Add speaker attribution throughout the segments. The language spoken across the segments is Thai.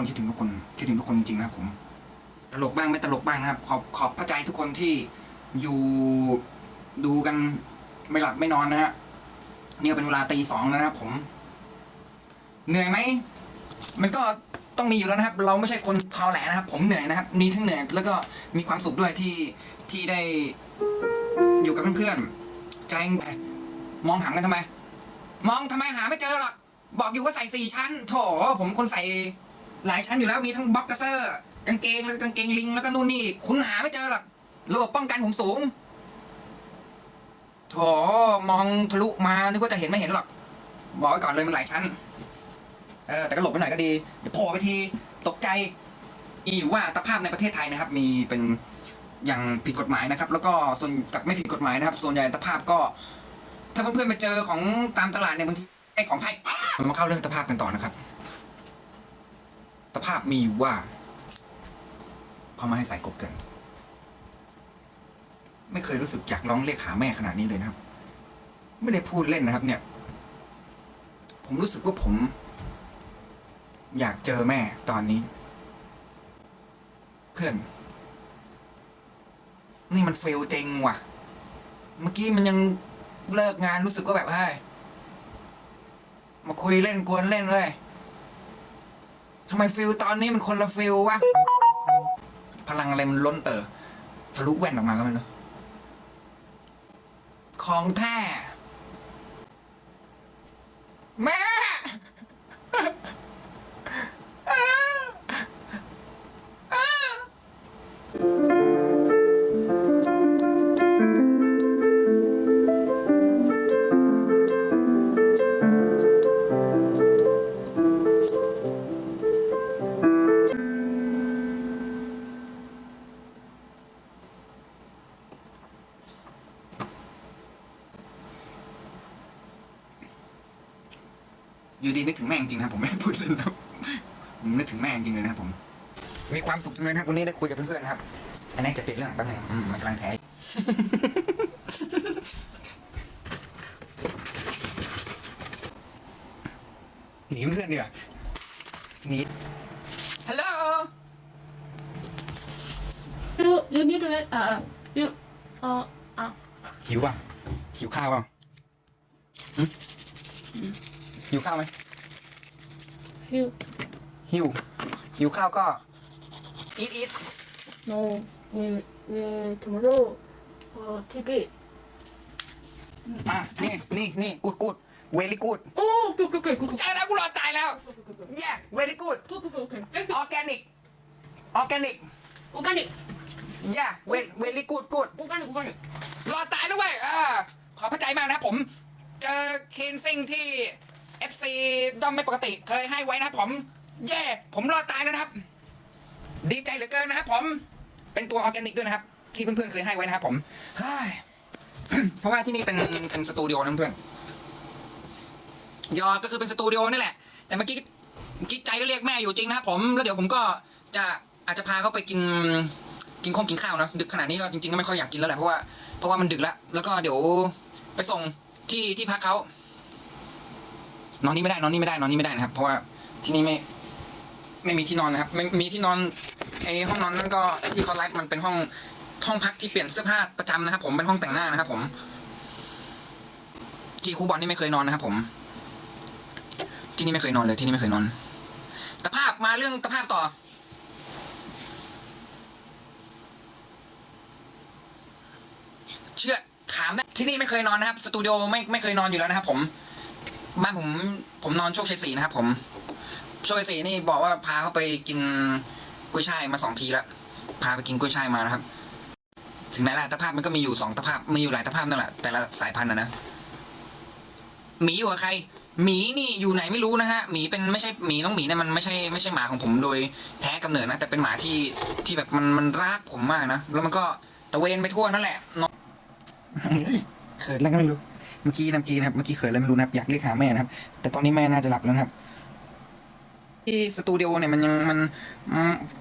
Speaker 1: คนคิดถึงทุกคนคิดถึงทุกคนจริงๆนะครับผม ตลกบ้างไม่ตลกบ้างนะครับ ขอบขอบพระใจทุกคนที่อยู่ดูกันไม่หลับไม่นอนนะฮะเนี่ก็เป็นเวลาตีสองแล้วนะครับผม เหนื่อยไหมมันก็ต้องมีอยู่แล้วนะครับ เราไม่ใช่คนพาวแหลนะครับ ผมเหนื่อยนะครับ มีทั้งเหนื่อยแล้วก็มีความสุขด้วยที่ที่ได้อยู่กับเพื่อนๆใจไปมองหากันทำไม มองทำไมหาไม่เจอหรอกบอกอยู่ว่าใส่สี่ชั้น โถผมคนใส่ หลายชั้นอยู่แล้วมีทั้งบ็อกเซอร์ กางเกงแล้วกางเกงลิงแล้วก็นู่นนี่คุณหาไม่เจอหรอกระบบป้องกันผมสูงโถมองทะลุมานึกว่าจะเห็นไม่เห็นหรอก บอกไว้ก่อนเลยมันหลายชั้น เออแต่ก็หลบไปหน่อยก็ดีเดี๋ยวโผล่ไปทีตกใจ อีว่าตภาพในประเทศไทยนะครับ มีเป็นอย่างผิดกฎหมายนะครับ แล้วก็ส่วนกับไม่ผิดกฎหมายนะครับ ส่วนใหญ่ตภาพก็ ถ้าเพื่อนๆไปเจอของตามตลาดเนี่ยบางทีไอ้ของไทยมันมาเข้าเรื่องตภาพกันต่อนะครับ ตภาพมีอยู่ว่าเขามาให้ใส่กบเกินไม่เคยรู้สึกอยากร้องเรียกหาแม่ขนาดนี้เลยนะครับ ไม่ได้พูดเล่นนะครับ เนี่ย ผมรู้สึกว่าผม อยากเจอแม่ตอนนี้ เพื่อน นี่มันเฟลเจงว่ะ เมื่อกี้มันยังเลิกงานรู้สึกว่าแบบเฮ้ยมาคุยเล่นกวนเล่นเลย ทำไมฟิลตอนนี้มันคนละฟิลวะ พลังอะไรมันล้นเต๋อทะลุแว่นออกมาก็ไม่รู้ ของแท้แม่ อยู่ดีนึกถึงแม่จริงๆนะครับผมไม่ได้พูดเล่นนะครับผมนึกถึงแม่จริงๆเลยนะครับผม มีความสุขจังเลยนะครับวันนี้ได้คุยกับเพื่อนๆนะครับอันนี้จะปิดเรื่องแป๊บนึงอืมมันกำลังแท้หนีเพื่อนดีกว่าหนีฮัลโหล
Speaker 2: You you need to uh you uh uh
Speaker 1: หิวป่ะหิวข้าวเปล่าหึ หิวข้าวไหม
Speaker 2: you
Speaker 1: หิว หิวข้าวก็อีทอีท
Speaker 2: no we we tomorrow uh TV
Speaker 1: อะนี่นี่นี่กูดกูดเวลี่กูด
Speaker 2: oh good good good good
Speaker 1: ใจแล้วกูรอตายแล้วแย่เวลี่กูด
Speaker 2: good good okay
Speaker 1: ออร์แกนิกออร์แกนิก
Speaker 2: organic
Speaker 1: แย่เวเวลี่กูดกูด
Speaker 2: organic organic
Speaker 1: รอตายแล้วเว้ยอ่าขอพระใจมากนะครับผม เจอเคนซิงที่ FC ด้อมไม่ปกติเคยให้ไว้นะผม แย่ ผมรอดตายแล้วนะครับ ดีใจเหลือเกินนะครับผม เป็นตัวออร์แกนิกด้วยนะครับ ที่เพื่อนๆเคยให้ไว้นะครับผมเพราะว่าที่นี่เป็นเป็นสตูดิโอนะเพื่อนยอก็คือเป็นสตูดิโอนี่แหละ แต่เมื่อกี้เมื่อกี้ใจก็เรียกแม่อยู่จริงนะครับผมแล้วเดี๋ยวผมก็จะอาจจะพาเขาไปกินกินข้องกินข้าวเนอะดึกขนาดนี้ก็จริงๆก็ไม่ค่อยอยากกินแล้วแหละเพราะว่าเพราะว่ามันดึกแล้วแล้วก็เดี๋ยวไปส่งที่ที่พักเขา นอนนี่ไม่ได้นอนนี่ไม่ได้นอนนี่ไม่ได้นะครับ เพราะว่าที่นี่ไม่ไม่มีที่นอนนะครับไม่มีที่นอนไอห้องนอนนั่นก็ไอที่เขาไลฟ์มันเป็นห้องห้องพักที่เปลี่ยนเสื้อผ้าประจำนะครับ ผมเป็นห้องแต่งหน้านะครับ ผม ที่ครูบอลนี่ไม่เคยนอนนะครับ ผม ที่นี่ไม่เคยนอนเลยที่นี่ไม่เคยนอนตะภาพมาเรื่องตะภาพต่อเชื่อถามได้ที่นี่ไม่เคยนอนนะครับสตูดิโอไม่ไม่เคยนอนอยู่แล้วนะครับ ผม บ้านผมผมนอนโชคชัยศรีนะครับผม โชคชัยศรีนี่บอกว่าพาเขาไปกินกุ้ยช่ายมาสองทีแล้วพาไปกินกุ้ยช่ายมานะครับ ถึงไหนละตะภาพมันก็มีอยู่สองตะภาพมีอยู่หลายตะภาพนั่นแหละแต่ละสายพันธุ์นะนะหมีอยู่กับใครหมีนี่อยู่ไหนไม่รู้นะฮะหมีเป็นไม่ใช่หมีน้องหมีเนี่ยมันไม่ใช่ไม่ใช่หมาของผมโดยแท้กำเนิดนะแต่เป็นหมาที่ที่แบบมันมันรักผมมากนะแล้วมันก็ตะเวนไปทั่วนั่นแหละเขินแล้วก็ไม่รู้ เมื่อกี้นะเมื่อกี้นะครับเมื่อกี้เขินแล้วไม่รู้นะครับอยากเรียกหาแม่นะครับ แต่ตอนนี้แม่น่าจะหลับแล้วนะครับที่สตูดิโอเนี่ยมันยังมัน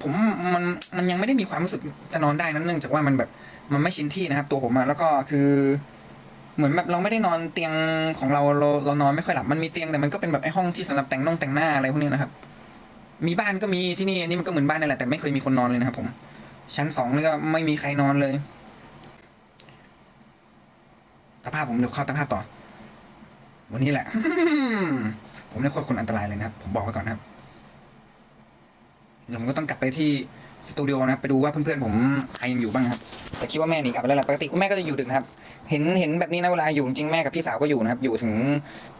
Speaker 1: ผมมันมันยังไม่ได้มีความรู้สึกจะนอนได้นั้นเนื่องจากว่ามันแบบมันไม่ชินที่นะครับ ตัวผมอะแล้วก็คือ เหมือนแบบเราไม่ได้นอนเตียงของเราเราเรานอนไม่ค่อยหลับมันมีเตียงแต่มันก็เป็นแบบไอ้ห้องที่สำหรับแต่งน่องแต่งหน้าอะไรพวกนี้นะครับ มีบ้านก็มีที่นี่อันนี้มันก็เหมือนบ้านนั่นแหละแต่ไม่เคยมีคนนอนเลยนะครับ ผม ชั้นสองนี่ก็ไม่มีใครนอนเลย ตาภาพผมเดี๋ยวเข้าตาภาพต่อ วันนี้แหละ ผมเนี่ยโคตรคนอันตรายเลยนะครับ ผมบอกไว้ก่อนนะครับ เดี๋ยวผมก็ต้องกลับไปที่สตูดิโอนะครับไปดูว่าเพื่อนๆผมใครยังอยู่บ้างครับ แต่คิดว่าแม่หนีกลับไปแล้วแหละปกติคุณแม่ก็จะอยู่ดึกนะครับ เห็นเห็นแบบนี้นะเวลาอยู่จริงแม่กับพี่สาวก็อยู่นะครับอยู่ถึง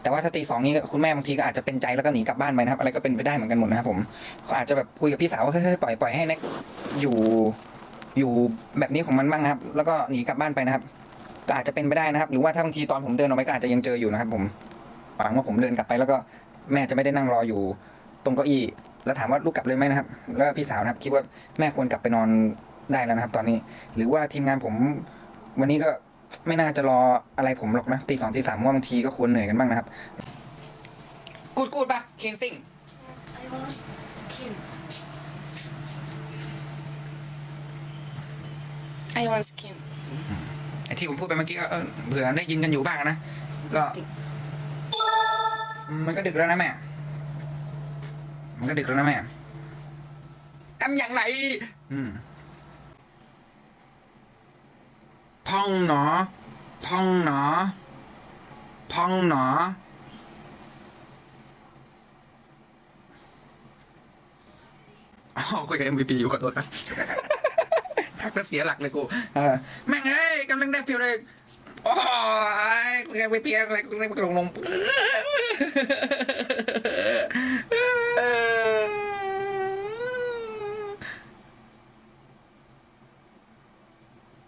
Speaker 1: แต่ว่าถ้าตีสองนี้คุณแม่บางทีก็อาจจะเป็นใจแล้วก็หนีกลับบ้านไปนะครับ อะไรก็เป็นไปได้เหมือนกันหมดนะครับผมเขาอาจจะแบบคุยกับพี่สาวว่าเฮ้ยปล่อยปล่อยให้เน็กอยู่อยู่แบบนี้ของมันบ้างนะครับ แล้วก็หนีกลับบ้านไปนะครับ ก็อาจจะเป็นไปได้นะครับ หรือว่าถ้าบางทีตอนผมเดินออกไปก็อาจจะยังเจออยู่นะครับ ผมหวังว่าผมเดินกลับไปแล้วก็แม่จะไม่ได้นั่งรออยู่ตรงเก้าอี้แล้วถามว่าลูกกลับเลยไหมนะครับ แล้วพี่สาวนะครับ คิดว่าแม่ควรกลับไปนอนได้แล้วนะครับ ตอนนี้ หรือว่าทีมงานผมวันนี้ก็ไม่น่าจะรออะไรผมหรอกนะตีสองตีสามว่าบางทีก็ควรเหนื่อยกันบ้างนะครับ กูดกูดปะเคนซิง
Speaker 2: I want skin I want skin
Speaker 1: ไอ ที่ผมพูดไปเมื่อกี้ก็เออเผื่อได้ยินกันอยู่บ้างนะ ก็ มันก็ดึกแล้วนะแม่ มันก็ดึกแล้วนะแม่ทำอย่างไร อืมพองหนอ พองหนอ พองหนอ อ๋อคุยกับ MVP อยู่ขอโทษครับทักจะเสียหลักเลยกู เออแม่งเอ้ย กำลังได้ฟิลเลยโอ้ยกูแกไปเปียกอะไรกูไม่กลงลง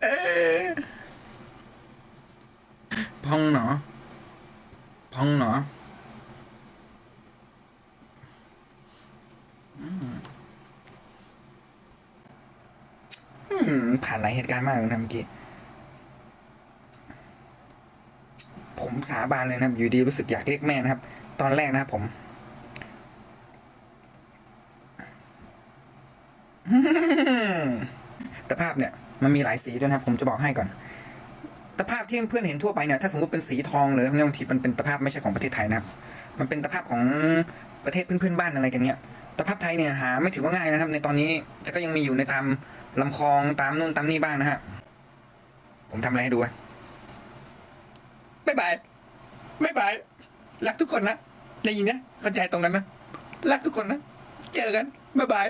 Speaker 1: เอ้ยพองหนอพองหนออืมผ่านหลายเหตุการณ์มากเลยนะเมื่อกี้ ผมสาบานเลยนะครับ อยู่ดีรู้สึกอยากเรียกแม่นะครับ ตอนแรกนะครับผมตะภาพเนี่ยมันมีหลายสีด้วยนะครับ ผมจะบอกให้ก่อนตะภาพที่เพื่อนเห็นทั่วไปเนี่ยถ้าสมมติเป็นสีทองเลยเนี่ยบางทีมันเป็นตะภาพไม่ใช่ของประเทศไทยนะครับ มันเป็นตะภาพของประเทศเพื่อนๆบ้านอะไรกันเนี่ยตะภาพไทยเนี่ยหาไม่ถือว่าง่ายนะครับ ในตอนนี้แต่ก็ยังมีอยู่ในตามลำคลองตามนู่นตามนี่บ้างนะฮะผมทำอะไรให้ดูอะ บ๊ายบายบ๊ายบาย รักทุกคนนะได้ยินนะ เข้าใจตรงนั้นนะ รักทุกคนนะ เจอกัน บ๊ายบาย